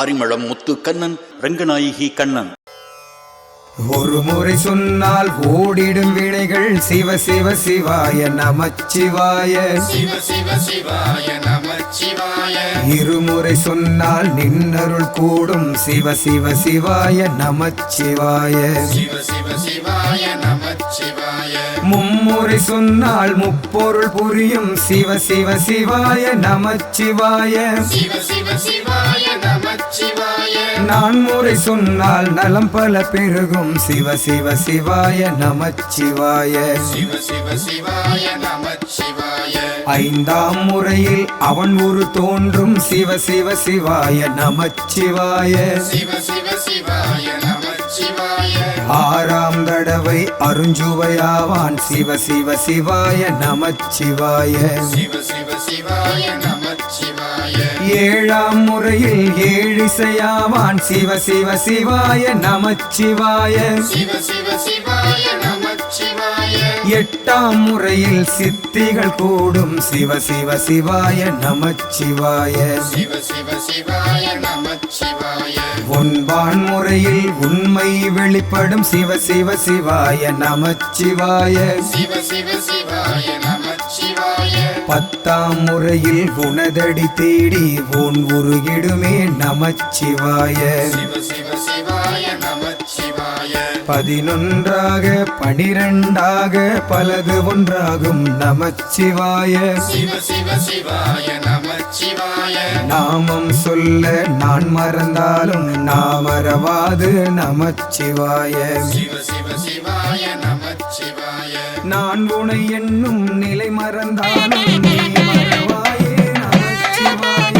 Arimalam Muthu Kannan Ranganayaki Kannan. ஒரு முறை சொன்னால் ஓடிடும் வினைகள் சிவ சிவ சிவாய நமச்சிவாய. சிவ சிவ சிவாய நமச்சிவாய இருமுறை சொன்னால் நின்னருள் கூடும் சிவ சிவ சிவாய நமச்சிவாய. சிவ சிவ சிவாய நமச்சிவாய மும்முறை சொன்னால் முப்பொருள் புரியும் சிவ சிவ சிவாய நமச்சிவாய. சிவ சிவ சிவாய நமச்சிவாய நான்முறை சொன்னால் நலம் பல பெருகும். சிவ சிவ சிவாய நமச்சிவாய. சிவ சிவ சிவாய நமச்சிவாய. ஐந்தாம் முறையில் அவன் ஒரு தோன்றும். சிவ சிவ சிவாய நமச்சிவாய. சிவ சிவ சிவாய நமச்சிவாய. ஆறாம் தடவை அருஞ்சுவையாவான். சிவ சிவ சிவாய நமச்சிவாய. சிவ சிவ ஏழாம் முறையில் ஏழிசையாவான். சிவ சிவ சிவாய நமச்சிவாய. சிவ சிவ சிவாய நமச்சிவாய. எட்டாம் முறையில் சித்திகள் கூடும். சிவ சிவ சிவாய நமச்சிவாய. சிவ சிவ சிவாய நமச்சிவாய. ஒன்பான் முறையில் உண்மை வெளிப்படும். சிவ சிவ சிவாய நமச்சிவாய. சிவ சிவ சிவாய பத்தாம் முறையில் உனதடி தேடி உன் உருகிடுமே நமச்சிவாய. பதினொன்றாக பனிரெண்டாக பலது ஒன்றாகும் நமச்சிவாய. நாமம் சொல்ல நான் மறந்தாலும் நாமரவாது நமச்சிவாய சிவ சிவ சிவாய நமச்சிவாய. நான் உனை என்னும் நிலை மறந்தாலும் நீ மறவாயே நமச்சிவாய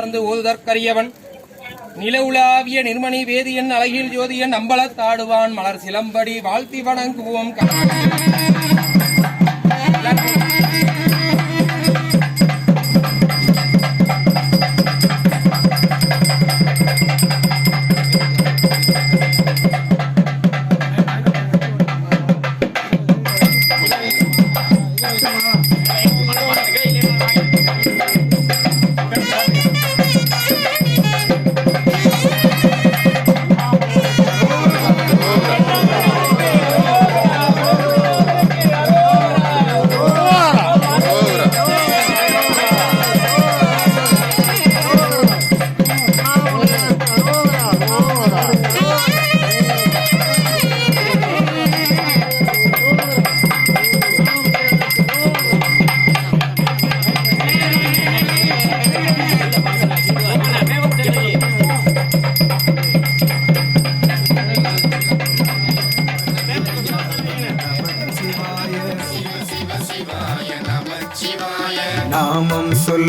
அமர்ந்து ஓதுதற்கரியவன். நில உலாவிய நிர்மணி வேதியன் அழகில் ஜோதியன் அம்பலத்தாடுவான். மலர் சிலம்படி வாழ்த்தி வணங்குவோம் கடவுள்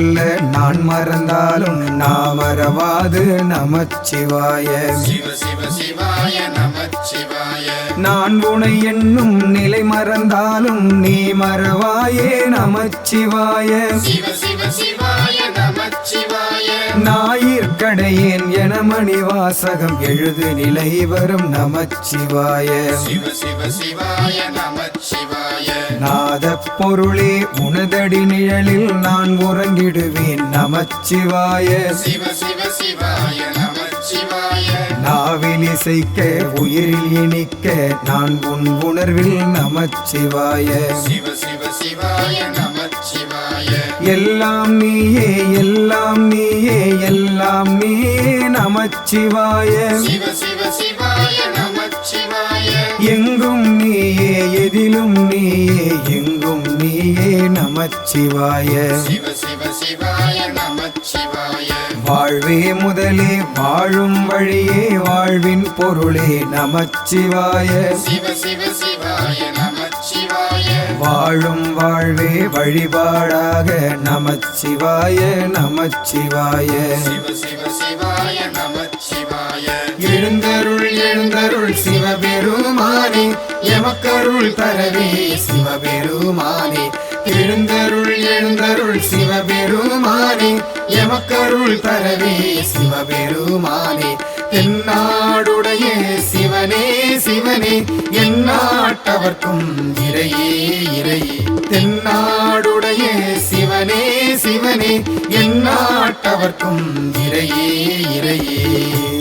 சொல்ல நான் மறந்தாலும் நாமரவாது நமச்சிவாய சிவாய நமச்சிவாய. நான் உனை என்னும் நிலை மறந்தாலும் நீ மறவாயே நமச்சிவாய. ஞாயிற்கடையேன் என மணி வாசகம் எழுது நிலை வரும் நமச்சிவாய சிவ சிவ சிவாய நமச்சிவாய. நாத பொருளே உனதடி நிழலில் நான் உறங்கிடுவேன். நமச்சிவாய. சிவ சிவ சிவாய நமச்சிவாய. நாவில் இசைக்க உயிரில் இனிக்க நான் உன் உணர்வில் நமச்சிவாய. சிவ சிவ சிவாய நமச்சிவாய. எல்லாம் நீயே எல்லாம் நீயே எல்லாம் நீயே நமச்சிவாய. சிவ சிவ எதிலும் நீயே எங்கும் நீயே நமச்சிவாய. சிவ சிவ சிவாய நமச்சிவாய. வாழ்வே முதலே வாழும் வழியே வாழ்வின் பொருளே நமச்சிவாய. சிவ சிவ சிவாய நமச்சிவாய. வாழும் வாழ்வே வழிபாடாக நமச்சிவாய நமச்சிவாய. சிவ சிவ சிவாய நமச்சிவாய. எழுந்தருள் சிவபெருமானே எமக்கருள் தரவே சிவபெருமானே. திருந்தருள் எழுந்தருள் சிவபெருமானே எமக்கருள் தரவே சிவபெருமானே. தென்னாடுடைய சிவனே சிவனே எந்நாட்டவர்க்கும் இறையே இறையே. தென்னாடுடைய சிவனே சிவனே எந்நாட்டவர்க்கும் இறையே இறையே.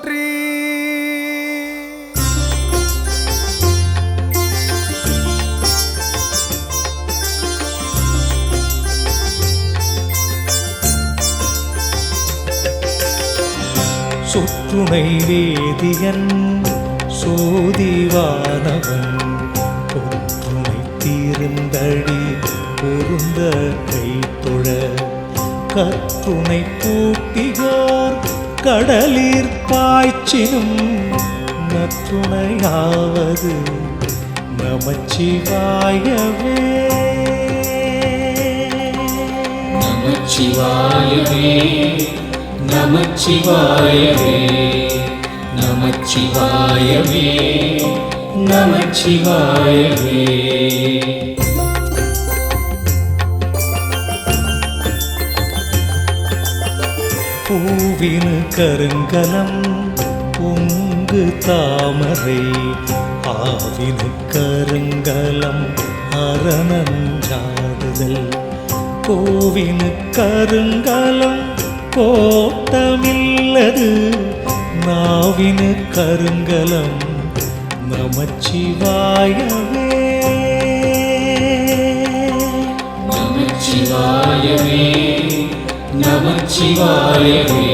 சொற்றுணை வேதியன் சோதிவானவன் ஒற்றுணை தீர்ந்தடி பொருந்த கைத்தொழ கற்றுணை பூட்டியோர் கடலீர் பாய்ச்சினும் நற்றுணையாவது நமச்சிவாயவே. நமச்சிவாயவே. நமச்சிவாயவே நமச்சிவாயவே நமச்சிவாயவே பூவின் கருங்கலம் பொங்கு தாமரை ஆவின் கருங்கலம் அரணஞ்சாடுதல். பூவின் கருங்கலம் கோட்டமில்லது. நாவினு கருங்கலம் நமச்சிவாயவே நமச்சிவாயவே நமச்சிவாயவே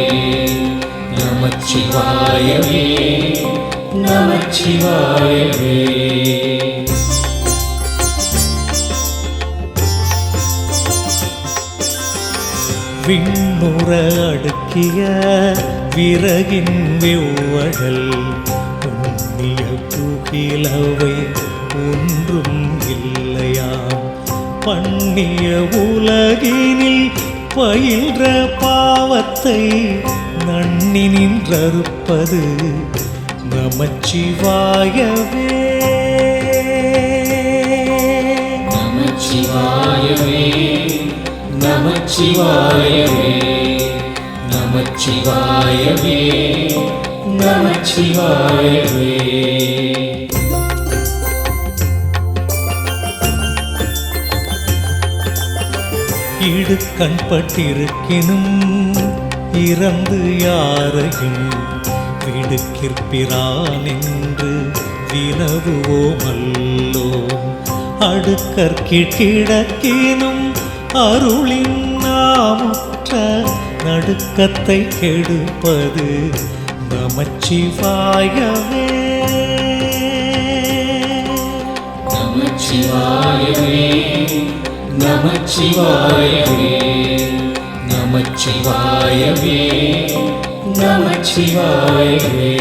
நமச்சிவாயவே நமச்சிவாயவே நுற அடுக்கிய விறகின் வெவ்வழல் உண்ணிய புகிலவை ஒன்றும் இல்லையாம். பண்ணிய உலகினில் பயின்ற பாவத்தை நன்னி நின்றறுப்பது நமச்சிவாயவே. நமச்சிவாயவே. நமச்சிவாயவே நமச்சிவாயவே நமச்சிவாயவே. இடுக்கண் பட்டிருக்கினும் இறந்து யாரையும் விடுக்கிற்பிரான் என்று வினவுவோமல்லோ அடுக்கற்கிடக்கினும் அருளின் நாமுற்ற நடுக்கத்தை கெடுப்பது நமச்சிவாயவே. நமச்சிவாயவே நமச்சிவாயவே நமச்சிவாயவே நமச்சிவாயவே.